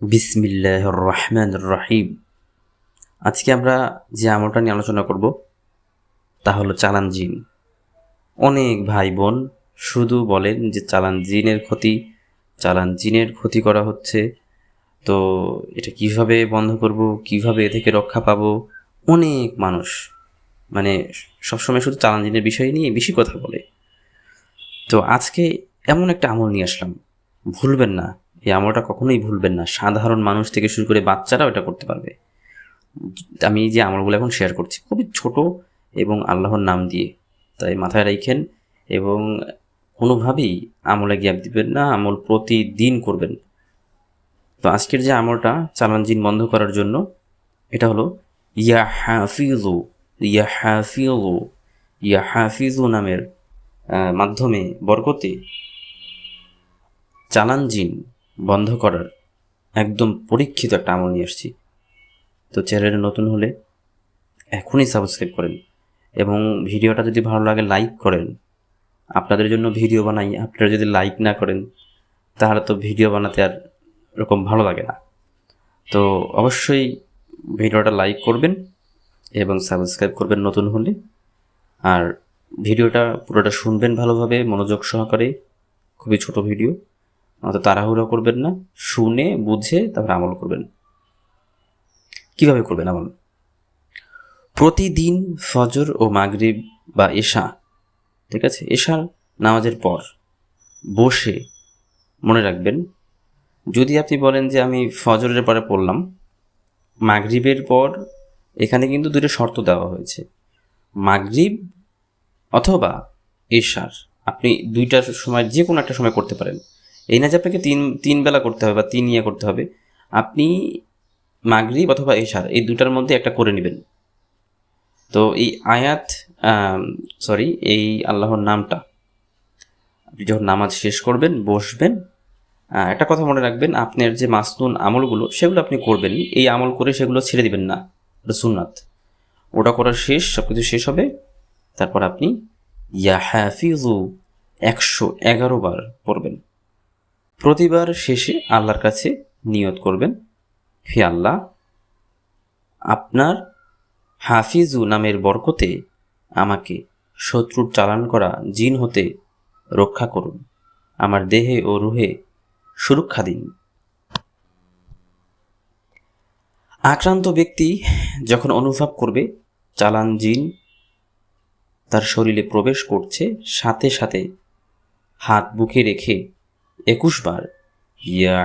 বিসমিল্লাহ রহমান রহিম। আজকে আমরা যে আমলটা নিয়ে আলোচনা করব, তা হলো চালান জিন। অনেক ভাই বোন শুধু বলেন যে চালান জিনের ক্ষতি, চালান জিনের ক্ষতি করা হচ্ছে, তো এটা কীভাবে বন্ধ করব, কীভাবে এ থেকে রক্ষা পাবো? অনেক মানুষ মানে সবসময় শুধু চালান জিনের বিষয় নিয়ে বেশি কথা বলে। তো আজকে এমন একটা আমল নিয়ে আসলাম, ভুলবেন না। এই আমলটা কখনোই ভুলবেন না। সাধারণ মানুষ থেকে শুরু করে বাচ্চারাও এটা করতে পারবে। আমি যে আমলগুলো এখন শেয়ার করছি, খুবই ছোট এবং আল্লাহর নাম দিয়ে তাই মাথায় রাখেন এবং কোনোভাবেই আমলে গ্যাপ দিবেন না, আমল প্রতিদিন করবেন। তো আজকের যে আমলটা চালান জিন বন্ধ করার জন্য, এটা হলো, ইয়া হাফিজু ইয়া হাফিজু ইয়া হাফিজু নামের মাধ্যমে বরকতে চালান জিন বন্ধ করার একদম পরীক্ষিত একটা আমল নিয়ে আসছি তো চ্যানেলে নতুন হলে এখনই সাবস্ক্রাইব করেন এবং ভিডিওটা যদি ভালো লাগে লাইক করেন। আপনাদের জন্য ভিডিও বানাই, আপনারা যদি লাইক না করেন, তাহলে তো ভিডিও বানাতে আর এরকম ভালো লাগে না। তো অবশ্যই ভিডিওটা লাইক করবেন এবং সাবস্ক্রাইব করবেন নতুন হলে। আর ভিডিওটা পুরোটা শুনবেন ভালোভাবে, মনোযোগ সহকারে। খুবই ছোট ভিডিও। অত তাড়াহুড়ো করবেন না, শুনে, বুঝে তারপর আমল করবেন। কীভাবে করবেন আমল? প্রতিদিন ফজর ও মাগরিব বা এশা, ঠিক আছে? এশার নামাজের পর বসে মনে রাখবেন, যদি আপনি বলেন যে আমি ফজরের পরে পড়লাম, মাগরিবের পর এখানে কিন্তু দুটো শর্ত দেওয়া হয়েছে। মাগরিব অথবা এশার, আপনি দুইটার সময়, যে কোনো একটা সময় করতে পারেন। এই না আপনাকে তিন তিন বেলা করতে হবে বা তিন ইয়ে করতে হবে, আপনি মাগরিব অথবা এশার এই দুটার মধ্যে একটা করে নেবেন। তো এই আয়াত সরি এই আল্লাহর নামটা, আপনি যখন নামাজ শেষ করবেন, বসবেন একটা কথা মনে রাখবেন, আপনার যে মাসনুন আমলগুলো, সেগুলো আপনি করবেন, এই আমল করে সেগুলো ছেড়ে দিবেন না ওটা সুন্নাত। ওটা করার শেষ সব কিছু শেষ হবে, তারপর আপনি ইয়া হাফিজু একশো এগারো বার পড়বেন। প্রতিবার শেষে আল্লাহর কাছে নিয়ত করবেন, হে আল্লাহ, আপনার হাফিজু নামের বরকতে আমাকে শত্রুর চালান করা জিন হতে রক্ষা করুন, আমার দেহে ও রুহে সুরক্ষা দিন। আক্রান্ত ব্যক্তি যখন অনুভব করবে চালান জিন তার শরীরে প্রবেশ করছে, সাথে সাথে হাত বুকে রেখে একুশ বার, ইয়া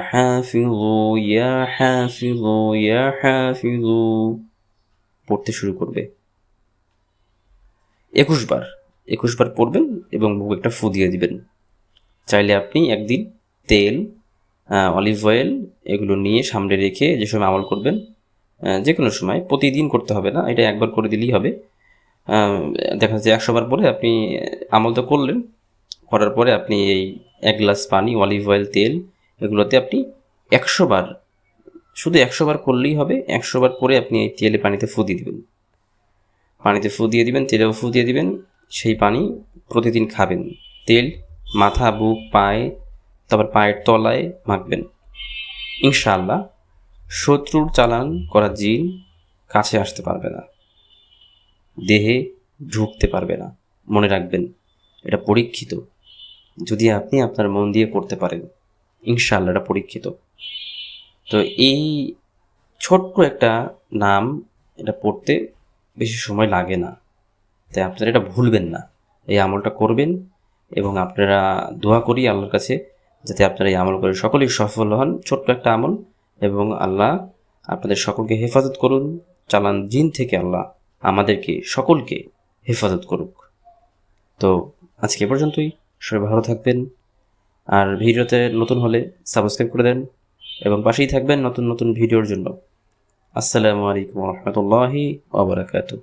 ইয়া ইয়া পড়তে শুরু করবে। একুশ বার একুশ বার পড়বেন এবং বুকে একটা ফু দিয়ে দিবেন। চাইলে আপনি একদিন তেল অলিভ অয়েল এগুলো নিয়ে সামনে রেখে যে সময় আমল করবেন যে কোনো সময়, প্রতিদিন করতে হবে না, এটা একবার করে দিলেই হবে। দেখা যাচ্ছে একশো বার পরে আপনি আমল তো করলেন, করার পরে আপনি এই এক গ্লাস পানি, অলিভ অয়েল, তেল, এগুলোতে আপনি একশো বার, শুধু একশো বার করলেই হবে, একশো বার করে আপনি এই তেলে পানিতে ফু দিয়ে দিবেন। পানিতে ফু দিয়ে দিবেন, তেলেও ফু দিয়ে দিবেন, সেই পানি প্রতিদিন খাবেন। তেল, মাথা, বুক, পায়ে, তারপর পায়ের তলায় মাখবেন। ইনশাআল্লাহ শত্রুর চালান করা জিন কাছে আসতে পারবে না। দেহে ঢুকতে পারবে না। মনে রাখবেন, এটা পরীক্ষিত। যদি আপনি আপনার মন দিয়ে করতে পারেন, ইনশাআল্লাহ এটা পরীক্ষিত। তো এই ছোট্ট একটা নাম এটা পড়তে বেশি সময় লাগে না। তাই আপনারা এটা ভুলবেন না। এই আমলটা করবেন এবং আপনারা দোয়া করি আল্লাহর কাছে যাতে আপনারা এই আমল করে সকলেই সফল হন। ছোট্ট একটা আমল এবং আল্লাহ আপনাদের সকলকে হেফাজত করুন। চালান জিন থেকে আল্লাহ আমাদেরকে সকলকে হেফাজত করুক। তো আজকে পর্যন্তই। সবাই ভালো থাকবেন। আর ভিডিওতে নতুন হলে সাবস্ক্রাইব করে দেন এবং পাশেই থাকবেন নতুন নতুন ভিডিওর জন্য। আসসালামু আলাইকুম রহমতুল্লাহি ওবরাকাতু